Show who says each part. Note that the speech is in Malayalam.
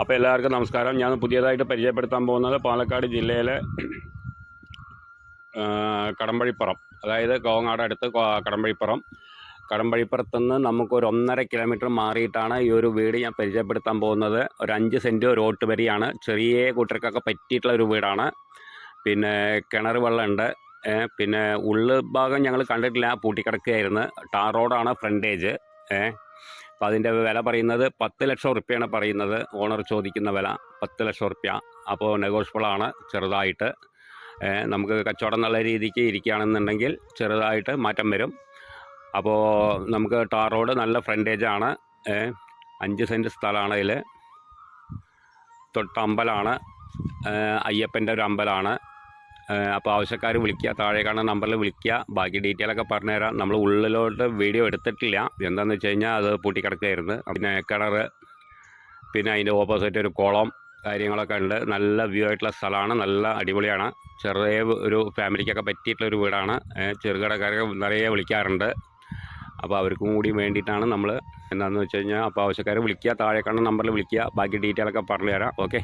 Speaker 1: അപ്പോൾ എല്ലാവർക്കും നമസ്കാരം. ഞാൻ പുതിയതായിട്ട് പരിചയപ്പെടുത്താൻ പോകുന്നത് പാലക്കാട് ജില്ലയിലെ കടമ്പഴിപ്പുറം. അതായത് കോങ്ങാട് അടുത്ത് കടമ്പഴിപ്പുറം. കടമ്പഴിപ്പുറത്ത് നിന്ന് നമുക്കൊരു ഒന്നര കിലോമീറ്റർ മാറിയിട്ടാണ് ഈ ഒരു വീട് ഞാൻ പരിചയപ്പെടുത്താൻ പോകുന്നത്. ഒരു അഞ്ച് സെന്റ് ഒരു ഓട്ടുവരിയാണ് ചെറിയ കൂട്ടർക്കൊക്കെ പറ്റിയിട്ടുള്ള ഒരു വീടാണ്. പിന്നെ കിണർ വെള്ളമുണ്ട്. പിന്നെ ഉള്ളു ഭാഗം ഞങ്ങൾ കണ്ടിട്ടില്ല. പൂട്ടിക്കിടക്കുകയായിരുന്നു. ടാർ റോഡാണ് ഫ്രണ്ടേജ്. അപ്പോൾ അതിന്റെ വില പറയുന്നത് പത്ത് ലക്ഷം റുപ്യാണ് പറയുന്നത്. ഓണർ ചോദിക്കുന്ന വില പത്ത് ലക്ഷം റുപ്യ. അപ്പോൾ നെഗോഷ്യബിളാണ് ചെറുതായിട്ട് നമുക്ക് കച്ചവടം നല്ല രീതിക്ക് ഇരിക്കുകയാണെന്നുണ്ടെങ്കിൽ ചെറുതായിട്ട് മാറ്റം വരും. അപ്പോൾ നമുക്ക് ടാർ റോഡ് നല്ല ഫ്രണ്ടേജാണ് അഞ്ച് സെന്റ് സ്ഥലമാണ് ഇതിൽ തൊട്ട് അമ്പലമാണ് അയ്യപ്പന്റെ ഒരു അമ്പലമാണ് അപ്പോൾ ആവശ്യക്കാർ വിളിക്കുക താഴെ കാണുന്ന നമ്പറിൽ വിളിക്കുക ബാക്കി ഡീറ്റെയിൽ ഒക്കെ പറഞ്ഞുതരാം. നമ്മൾ ഉള്ളിലോട്ട് വീഡിയോ എടുത്തിട്ടില്ല. എന്താണെന്ന് വെച്ച് കഴിഞ്ഞാൽ അത് പൂട്ടിക്കിടക്കുകയായിരുന്നു. പിന്നെ കിണർ പിന്നെ അതിന്റെ ഓപ്പോസിറ്റ് ഒരു കുളം കാര്യങ്ങളൊക്കെ ഉണ്ട്. നല്ല വ്യൂ ആയിട്ടുള്ള സ്ഥലമാണ്. നല്ല അടിപൊളിയാണ്. ചെറിയ ഒരു ഫാമിലിക്കൊക്കെ പറ്റിയിട്ടുള്ള ഒരു വീടാണ്. ചെറുകിടക്കാരൊക്കെ നിറയെ വിളിക്കാറുണ്ട്. അപ്പോൾ അവർക്കും കൂടി വേണ്ടിയിട്ടാണ് നമ്മൾ എന്താണെന്ന് വെച്ച് കഴിഞ്ഞാൽ അപ്പോൾ ആവശ്യക്കാർ വിളിക്കുക താഴെ കാണുന്ന നമ്പറിൽ വിളിക്കുക ബാക്കി ഡീറ്റെയിൽ ഒക്കെ പറഞ്ഞു തരാം ഓക്കെ